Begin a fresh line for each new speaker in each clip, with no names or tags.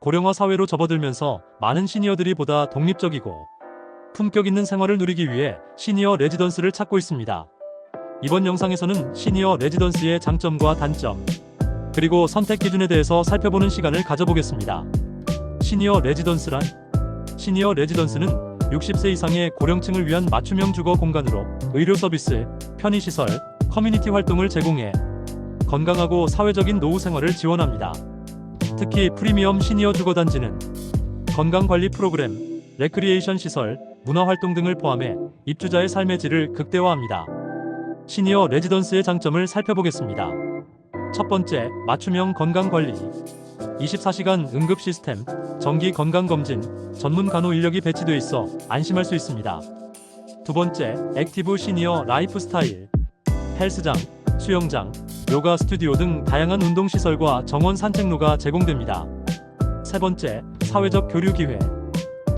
고령화 사회로 접어들면서 많은 시니어들이 보다 독립적이고 품격 있는 생활을 누리기 위해 시니어 레지던스를 찾고 있습니다. 이번 영상에서는 시니어 레지던스의 장점과 단점, 그리고 선택 기준에 대해서 살펴보는 시간을 가져보겠습니다. 시니어 레지던스란 시니어 레지던스는 60세 이상의 고령층을 위한 맞춤형 주거 공간으로 의료 서비스, 편의시설, 커뮤니티 활동을 제공해 건강하고 사회적인 노후 생활을 지원합니다. 특히 프리미엄 시니어 주거단지는 건강관리 프로그램, 레크리에이션 시설, 문화활동 등을 포함해 입주자의 삶의 질을 극대화합니다. 시니어 레지던스의 장점을 살펴보겠습니다. 첫 번째, 맞춤형 건강관리. 24시간 응급 시스템, 정기 건강검진, 전문 간호 인력이 배치돼 있어 안심할 수 있습니다. 두 번째, 액티브 시니어 라이프 스타일. 헬스장, 수영장, 요가 스튜디오 등 다양한 운동 시설과 정원 산책로가 제공됩니다. 세 번째, 사회적 교류 기회.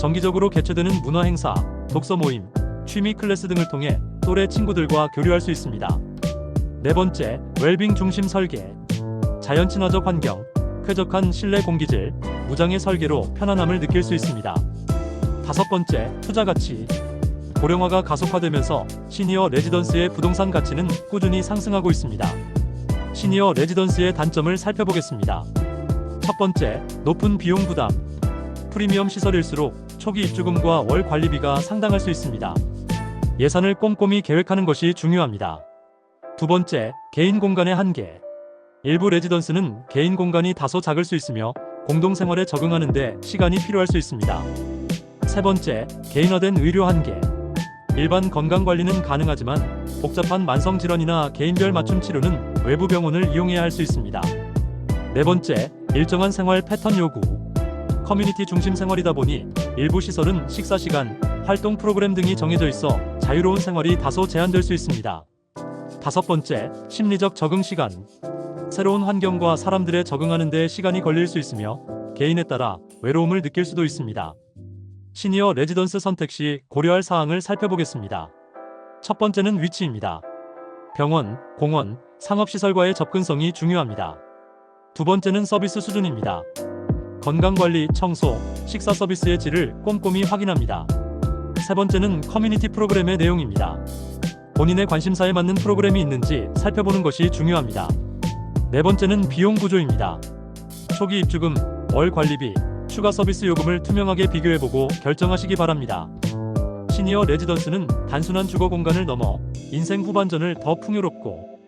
정기적으로 개최되는 문화 행사, 독서 모임, 취미 클래스 등을 통해 또래 친구들과 교류할 수 있습니다. 네 번째, 웰빙 중심 설계. 자연 친화적 환경, 쾌적한 실내 공기질, 무장의 설계로 편안함을 느낄 수 있습니다. 다섯 번째, 투자 가치. 고령화가 가속화되면서 시니어 레지던스의 부동산 가치는 꾸준히 상승하고 있습니다. 시니어 레지던스의 단점을 살펴보겠습니다. 첫 번째, 높은 비용 부담. 프리미엄 시설일수록 초기 입주금과 월 관리비가 상당할 수 있습니다. 예산을 꼼꼼히 계획하는 것이 중요합니다. 두 번째, 개인 공간의 한계. 일부 레지던스는 개인 공간이 다소 작을 수 있으며 공동생활에 적응하는데 시간이 필요할 수 있습니다. 세 번째, 개인화된 의료 한계. 일반 건강관리는 가능하지만 복잡한 만성질환이나 개인별 맞춤 치료는 외부 병원을 이용해야 할 수 있습니다. 네 번째, 일정한 생활 패턴 요구. 커뮤니티 중심 생활이다 보니 일부 시설은 식사 시간, 활동 프로그램 등이 정해져 있어 자유로운 생활이 다소 제한될 수 있습니다. 다섯 번째, 심리적 적응 시간. 새로운 환경과 사람들에 적응하는 데 시간이 걸릴 수 있으며 개인에 따라 외로움을 느낄 수도 있습니다. 시니어 레지던스 선택 시 고려할 사항을 살펴보겠습니다. 첫 번째는 위치입니다. 병원, 공원, 상업시설과의 접근성이 중요합니다. 두 번째는 서비스 수준입니다. 건강관리, 청소, 식사 서비스의 질을 꼼꼼히 확인합니다. 세 번째는 커뮤니티 프로그램의 내용입니다. 본인의 관심사에 맞는 프로그램이 있는지 살펴보는 것이 중요합니다. 네 번째는 비용 구조입니다. 초기 입주금, 월 관리비, 추가 서비스 요금을 투명하게 비교해보고 결정하시기 바랍니다. 시니어 레지던스는 단순한 주거 공간을 넘어 인생 후반전을 더 풍요롭고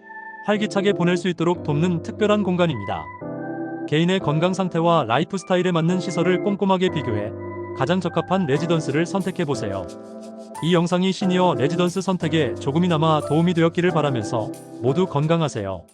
활기차게 보낼 수 있도록 돕는 특별한 공간입니다. 개인의 건강 상태와 라이프 스타일에 맞는 시설을 꼼꼼하게 비교해 가장 적합한 레지던스를 선택해 보세요. 이 영상이 시니어 레지던스 선택에 조금이나마 도움이 되었기를 바라면서 모두 건강하세요.